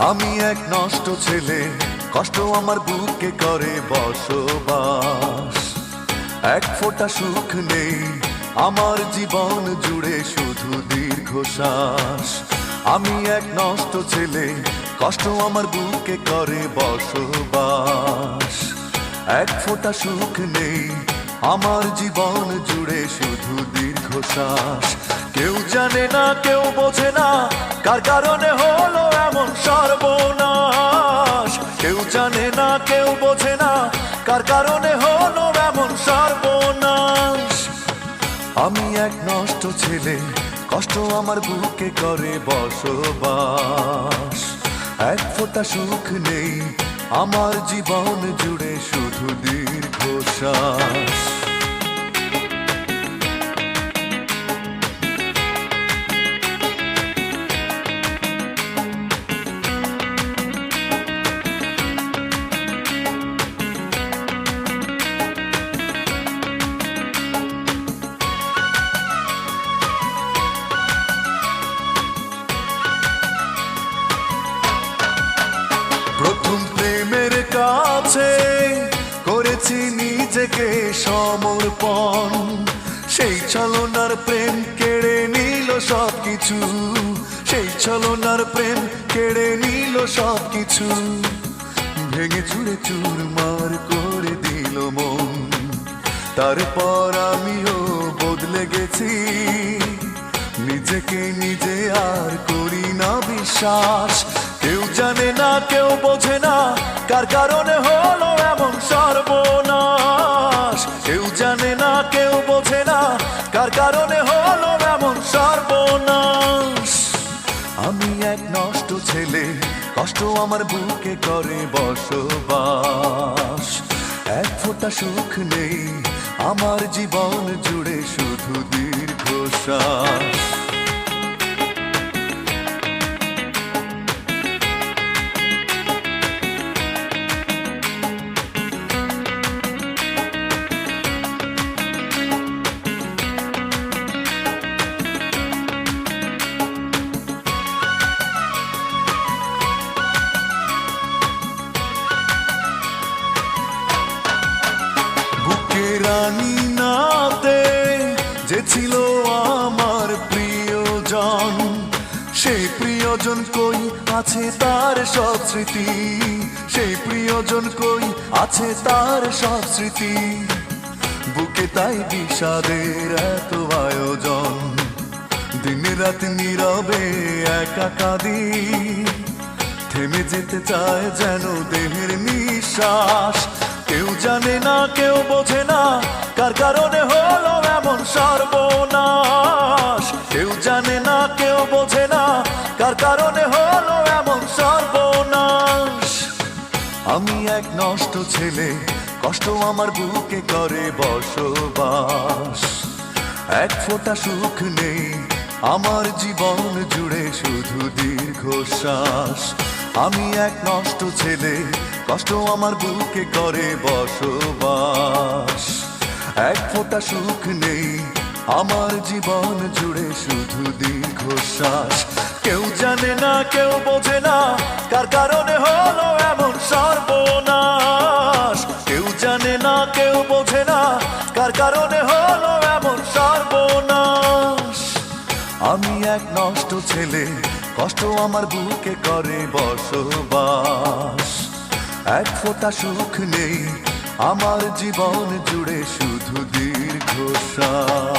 এক নষ্ট ছেলে, কষ্ট আমার বুকে করে বসবাস। এক ফোঁটা সুখ নেই, আমার জীবন জুড়ে শুধু দীর্ঘশ্বাস। আমি এক নষ্ট ছেলে, কষ্ট আমার বুকে করে বসবাস। এক ফোঁটা সুখ নেই, আমার জীবন জুড়ে শুধু দীর্ঘশ্বাস। কেউ জানে না, কেউ বোঝে না, কার কারণে হলো কার কারণে হলো এমন সর্বনাশ। আমি এক নষ্ট ছেলে, কষ্ট আমার বুকে করে বসবাস। এক ফোঁটা সুখ নেই, আমার জীবন জুড়ে শুধু দীর্ঘশ্বাস। নিজেকে সমর্পণ। সেই ছলনার প্রেম কেড়ে নিল সব কিছু সেই ছলনার প্রেম কেড়ে নিল সব কিছু ভেঙে চুরে চুরমার করে দিল মন। তারপর আমিও বদলে গেছি। নিজেকে নিজে আর করি না বিশ্বাস। কেউ জানে না, কেউ বোঝে না, কার কারণে হলো এমন সর্বনাশ কেউ জানে না, কেউ বোঝে না, কার কারণে হলো এমন সর্বনাশ। আমি এক নষ্ট ছেলে, কষ্ট আমার বুকে করে বসবাস। এক ফোঁটা সুখ নেই, আমার জীবন জুড়ে শুধু দীর্ঘশ্বাস। রানী নাতে যে ছিল আমার প্রিয়জন। সেই প্রিয়জন কই আছে তার সব স্মৃতি? সেই প্রিয়জন কই আছে তার সব স্মৃতি? বুকে তাই বিষাদের এত আয়োজন। দিন রাত নীরবে একা কাঁদি থেমে যেতে চায় যেন দেহের নিঃশ্বাস। কেউ জানে না, কেউ বোঝে না কার কারণে হলো এমন সর্বনাশ? কেউ জানে না, কেউ বোঝে না, কার কারণে হলো এমন সর্বনাশ? আমি এক নষ্ট ছেলে, কষ্ট আমার বুকে করে বসবাস। এক ফোঁটা সুখ নেই, আমার জীবন জুড়ে শুধু দীর্ঘশ্বাস। আমি এক নষ্ট ছেলে, কষ্ট আমার বুকে করে বসবাস। এক ফোঁটা সুখ নেই। আমার জীবন জুড়ে শুধু দীর্ঘশ্বাস। কেউ জানে না, কেউ বোঝে না, কার কারণে হলো এমন সর্বনাশ। কেউ জানে না, কেউ বোঝে না, কার কারণে হলো এমন সর্বনাশ। আমি এক নষ্ট ছেলে, কষ্ট আমার বুকে করে বসবাস। এক ফোঁটা সুখ নেই আমার জীবন জুড়ে শুধু দীর্ঘশ্বাস।